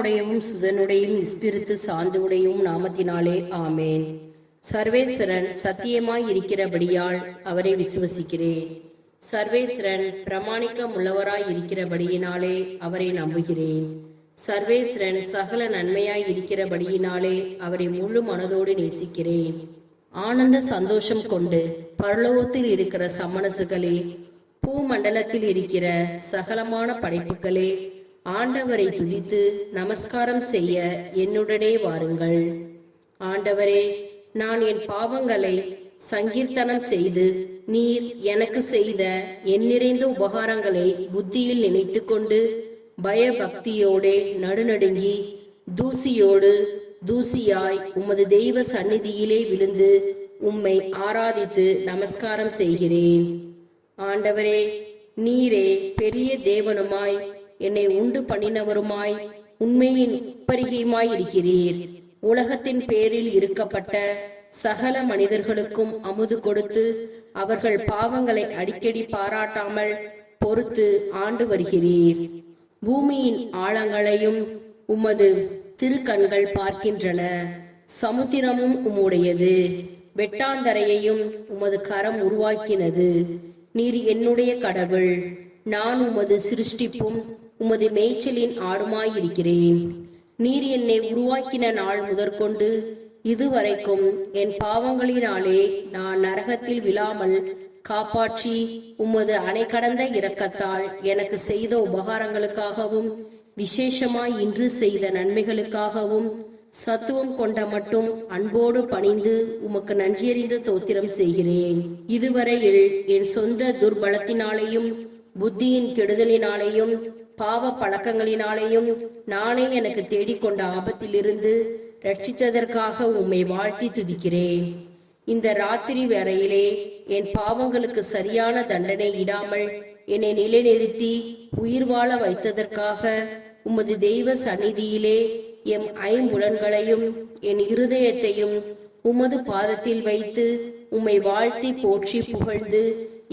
பிதாவுடையவும் சுதனுடையும் இஸ்பிரித்து சாந்துவுடையும் நாமத்தினாலே ஆமேன். சர்வேஸ்வரன் சத்தியமாய் இருக்கிறபடியால் அவரை விசுவசிக்கிறேன். சர்வேஸ்வரன் பிரமாணிக்கம் உள்ளவராய் இருக்கிறபடியினாலே அவரை நம்புகிறேன். சர்வேஸ்வரன் சகல நன்மையாய் இருக்கிறபடியினாலே அவரை முழு மனதோடு நேசிக்கிறேன். ஆனந்த சந்தோஷம் கொண்டு பரலோகத்தில் இருக்கிற சம்மனசுகளே பூமண்டலத்தில் இருக்கிற சகலமான படைப்புகளே ஆண்டவரை துதித்து நமஸ்காரம் செய்ய என்னுடனே வாருங்கள். ஆண்டவரே நான் என் பாவங்களை சங்கீர்த்தனம் செய்து நீர் எனக்கு செய்த என் நிறைந்த உபகாரங்களை புத்தியில் நினைத்து கொண்டு பயபக்தியோடே நடுநடுங்கி தூசியோடு தூசியாய் உமது தெய்வ சந்நிதியிலே விழுந்து உம்மை ஆராதித்து நமஸ்காரம் செய்கிறேன். ஆண்டவரே நீரே பெரிய தேவனுமாய் என்னை உண்டு பண்ணினவருமாய் உண்மையின் பரிகையுமாய் இருக்கிறீர் உலகத்தின் பேரில் இருக்கப்பட்ட சகல மனிதர்களுக்கும் அமுது கொடுத்து அவர்கள் பாவங்களை அடிக்கடி பாராட்டாமல் பொறுத்து ஆண்டு வருகிறீர். பூமியின் ஆழங்களையும் உமது திருக்கண்கள் பார்க்கின்றன. சமுத்திரமும் உம்முடையது. வெட்டாந்தரையையும் உமது கரம் உருவாக்கினது. நீர் என்னுடைய கடவுள். நான் உமது சிருஷ்டிப்பும் உமது மேய்ச்சலின் ஆடுமாயிருக்கிறேன். நீர் என்னை உருவாக்கின நாள் முதற்கொண்டு இதுவரைக்கும் என் பாவங்களினாலே நான் நரகத்தில் விழாமல் காப்பாற்றி உமது அணை கடந்த இரக்கத்தால் எனக்கு செய்த உபகாரங்களுக்காகவும் விசேஷமாய் இன்று செய்த நன்மைகளுக்காகவும் சத்துவம் கொண்ட மட்டும் அன்போடு பணிந்து உமக்கு நன்றியறிந்த தோத்திரம் செய்கிறேன். இதுவரையில் என் சொந்த துர்பலத்தினாலேயும் புத்தியின் கெடுதலினாலேயும் பாவ பழக்கங்களினாலேயும் நானே எனக்கு தேடிக்கொண்ட ஆபத்திலிருந்து ரட்சித்ததற்காக உம்மை வாழ்த்தி துதிக்கிறேன். இந்த ராத்திரி வரையிலே என் பாவங்களுக்கு சரியான தண்டனை இடாமல் என்னை நிலைநிறுத்தி உயிர் வாழ வைத்ததற்காக உமது தெய்வ சந்நிதியிலே எம் ஐம்புலன்களையும் என் இருதயத்தையும் உமது பாதத்தில் வைத்து உம்மை வாழ்த்தி போற்றி புகழ்ந்து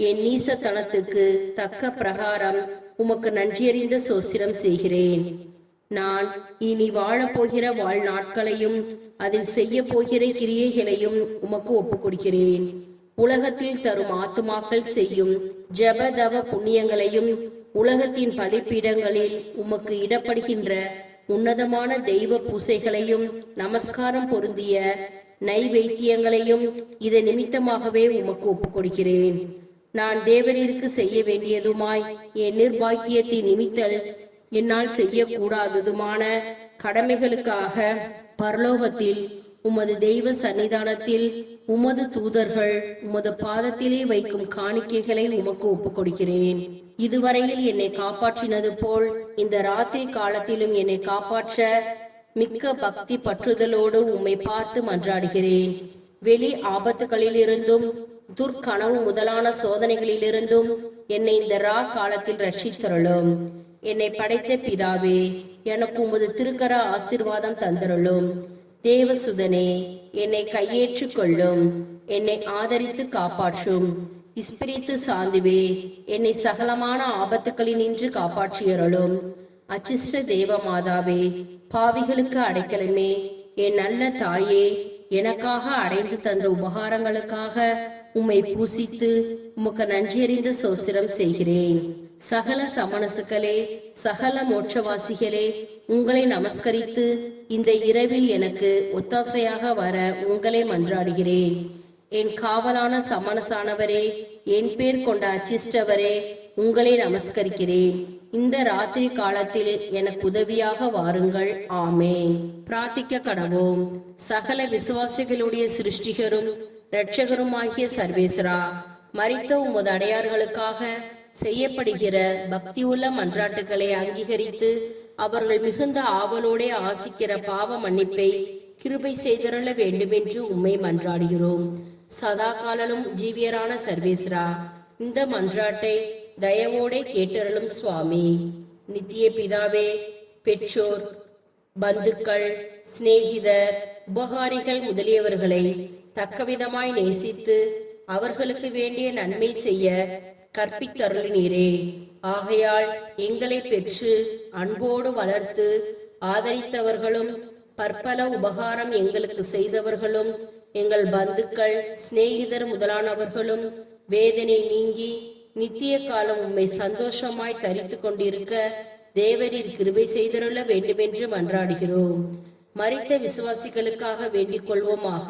என் நீசத்தனத்துக்கு தக்க பிரகாரம் உமக்கு நன்றியறிந்த சோசிரம் செய்கிறேன். நான் இனி வாழப்போகிற வாழ்நாட்களையும் அதில் செய்ய போகிற கிரியைகளையும் உமக்கு ஒப்புக் கொடுக்கிறேன் உலகத்தில் தரும் ஆத்துமாக்கள் செய்யும் ஜபதவ புண்ணியங்களையும் உலகத்தின் பலிப்பீடங்களில் உமக்கு இடப்படுகின்ற உன்னதமான தெய்வ பூசைகளையும் நமஸ்காரம் பொருந்திய நைவேத்தியங்களையும் இதை நிமித்தமாகவே உமக்கு ஒப்புக் கொடுக்கிறேன் நான் தேவனிற்கு செய்ய வேண்டியதுமாய் என் நிர்பாக்கியத்தின் நிமித்தல் என்னால் செய்யக்கூடாததுமான கடமைகளுக்காக பரலோகத்தில் உமது தெய்வ சன்னிதானத்தில் உமது தூதர்கள் உமது பாதத்திலே வைக்கும் காணிக்கைகளை உமக்கு ஒப்புக் கொடுக்கிறேன் இதுவரையில் என்னை காப்பாற்றினது போல் இந்த ராத்திரி காலத்திலும் என்னை காப்பாற்ற மிக்க பக்தி பற்றுதலோடு உம்மை பார்த்து மன்றாடுகிறேன். வெளி ஆபத்துகளிலிருந்தும் துர்க்கனவு முதலான சோதனைகளிலிருந்தும் என்னை இந்த ரா காலத்தில் ரட்சித்தருளும். என்னை படைத்த பிதாவே எனக்கு உமது திருக்கர ஆசிர்வாதம் தந்தருளும். தேவசுதனே என்னை கையேற்றுக் கொள்ளும். என்னை ஆதரித்து காப்பாற்றும். இஸ்பிரித்து சாந்துவே என்னை சகலமான ஆபத்துக்களினின்று காப்பாற்றியருளும். அச்சிஷ்ட தேவ மாதாவே பாவிகளுக்கு அடைக்கலமே. என் நல்ல தாயே எனக்காக அடைந்து தந்த உபகாரங்களுக்காக உம்மை பூசித்து உமக்கு நன்றியறிந்த சோசிரம் செய்கிறேன். சகல சமணசுகளே சகல மோட்சவாசிகளே உங்களை நமஸ்கரித்து இந்த இரவில் எனக்கு ஒத்தாசையாக வர உங்களை மன்றாடுகிறேன். என் காவலான சமணசானவரே என் பேர் கொண்ட அச்சிஷ்டவரே உங்களை நமஸ்கரிக்கிறேன். இந்த ராத்திரி காலத்தில் எனக்கு உதவியாக வாருங்கள். ஆமே பிரார்த்திக்க கடவோம். சகல விசுவாசிகளுடைய சிருஷ்டிகரும் இரட்சகருமாகிய சர்வேஸ்வரா மறித்த உமது அடையார்களுக்காக செய்யப்படுகிற பக்தியுள்ள மன்றாட்டுகளை அங்கீகரித்து அவர்கள் மிகுந்த ஆவலோடே ஆசிக்கிற பாவ மன்னிப்பை கிருபை செய்திருள வேண்டுமென்று உம்மை மன்றாடுகிறோம். சதா காலலும் ஜீவியரான சர்வேஸ்வரா இந்த மன்றாட்டை தயவோடே கேட்டருளும் சுவாமி. நித்திய பிதாவே பெற்றோர் பந்துக்கள் சிநேகிதர் உபகாரிகள் முதலியவர்களை தக்கவிதமாய் நேசித்து அவர்களுக்கு வேண்டிய நன்மை செய்ய கற்பித்தருளினீரே. ஆகையால் எங்களை பெற்று அன்போடு வளர்த்து ஆதரித்தவர்களும் பற்பல உபகாரம் எங்களுக்கு செய்தவர்களும் எங்கள் பந்துக்கள் சிநேகிதர் முதலானவர்களும் வேதனை நீங்கி நித்திய காலம் உம்மை சந்தோஷமாய் தரித்து கொண்டிருக்க தேவரீர் கிருபை செய்தருள வேண்டுமென்று மன்றாடுகிறோம். மறித்த விசுவாசிகளுக்காக வேண்டிக் கொள்வோமாக.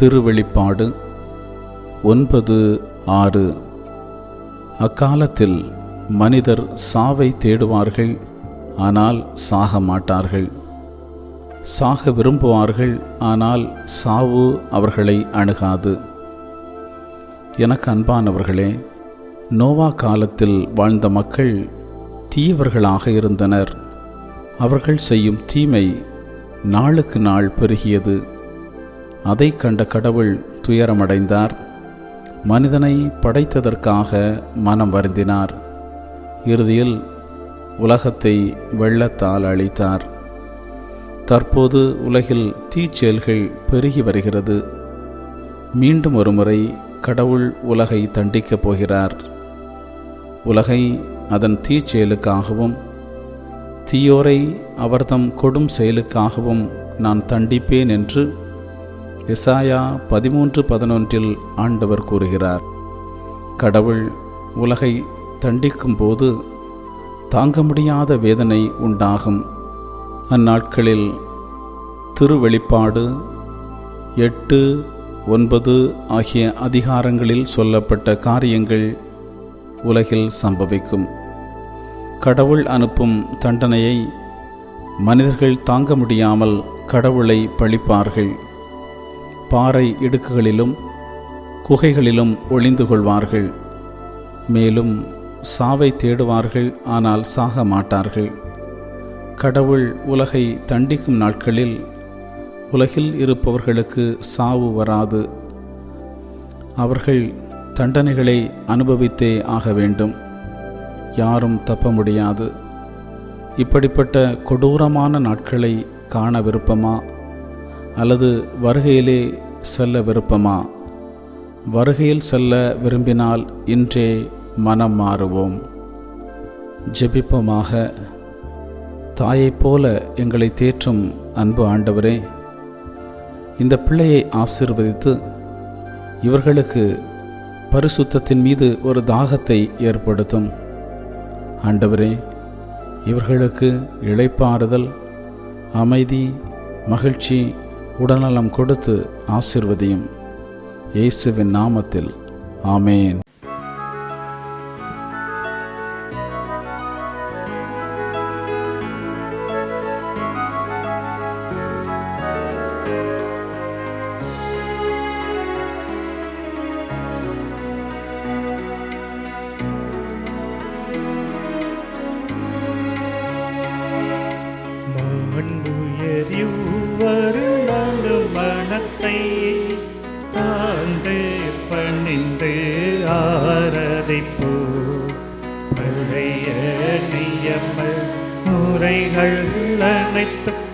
திருவெளிப்பாடு ஒன்பது ஆறு. அக்காலத்தில் மனிதர் சாவை தேடுவார்கள் ஆனால் சாக மாட்டார்கள். சாக விரும்புவார்கள் ஆனால் சாவு அவர்களை அணுகாது. எனக்கு அன்பானவர்களே நோவா காலத்தில் வாழ்ந்த மக்கள் தீயவர்களாக இருந்தனர். அவர்கள் செய்யும் தீமை நாளுக்கு நாள் பெருகியது. அதை கண்ட கடவுள் துயரமடைந்தார். மனிதனை படைத்ததற்காக மனம் வருந்தினார். இறுதியில் உலகத்தை வெள்ளத்தால் அழித்தார். தற்போது உலகில் தீச்செயல்கள் பெருகி வருகிறது. மீண்டும் ஒருமுறை கடவுள் உலகை தண்டிக்கப் போகிறார். உலகை அதன் தீச்செயலுக்காகவும் தீயோரை அவர்தம் கொடும் செயலுக்காகவும் நான் தண்டிப்பேன் என்று எசாயா பதிமூன்று பதினொன்றில் ஆண்டவர் கூறுகிறார் கடவுள் உலகை தண்டிக்கும் போது தாங்க முடியாத வேதனை உண்டாகும். அந்நாட்களில் திருவெளிப்பாடு எட்டு ஒன்பது ஆகிய அதிகாரங்களில் சொல்லப்பட்ட காரியங்கள் உலகில் சம்பவிக்கும். கடவுள் அனுப்பும் தண்டனையை மனிதர்கள் தாங்க முடியாமல் கடவுளை பழிப்பார்கள். பாறை இடுக்குகளிலும் குகைகளிலும் ஒளிந்து கொள்வார்கள். மேலும் சாவை தேடுவார்கள் ஆனால் சாக மாட்டார்கள். கடவுள் உலகை தண்டிக்கும் நாட்களில் உலகில் இருப்பவர்களுக்கு சாவு வராது. அவர்கள் தண்டனைகளை அனுபவித்தே ஆக வேண்டும். யாரும் தப்ப முடியாது. இப்படிப்பட்ட கொடூரமான நாட்களை காண விருப்பமா? அல்லது வருகையிலே செல்ல விருப்பமா? வருகையில் செல்ல விரும்பினால் இன்றே மனம் மாறுவோம். ஜெபிப்போமாக. தாயைப் போல எங்களை தேற்றும் அன்பு ஆண்டவரே இந்த பிள்ளையை ஆசிர்வதித்து இவர்களுக்கு பரிசுத்தத்தின் மீது ஒரு தாகத்தை ஏற்படுத்தும். ஆண்டவரே இவர்களுக்கு இழைப்பாறுதல் அமைதி மகிழ்ச்சி உடல்நலம் கொடுத்து ஆசிர்வதியும். இயேசுவின் நாமத்தில். ஆமேன்.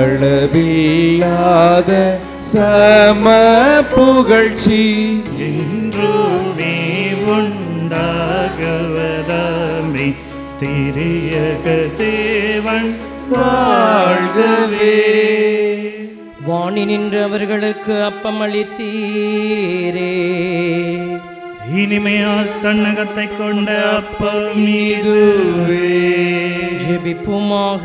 அளவில்லாத சம புகழ்ச்சி. என்றுமே உண்டாகவதாமே திரியக தேவன் வாழ்கவே. வாணி நின்று அவர்களுக்கு அப்பம் அளித்தீரே இனிமையால் தன்னகத்தை கொண்ட அப்பம் இதுவே ஜெபிப்புமாக.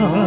அருள்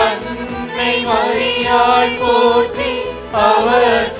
அன்னை மரியாள் போற்றி அவர்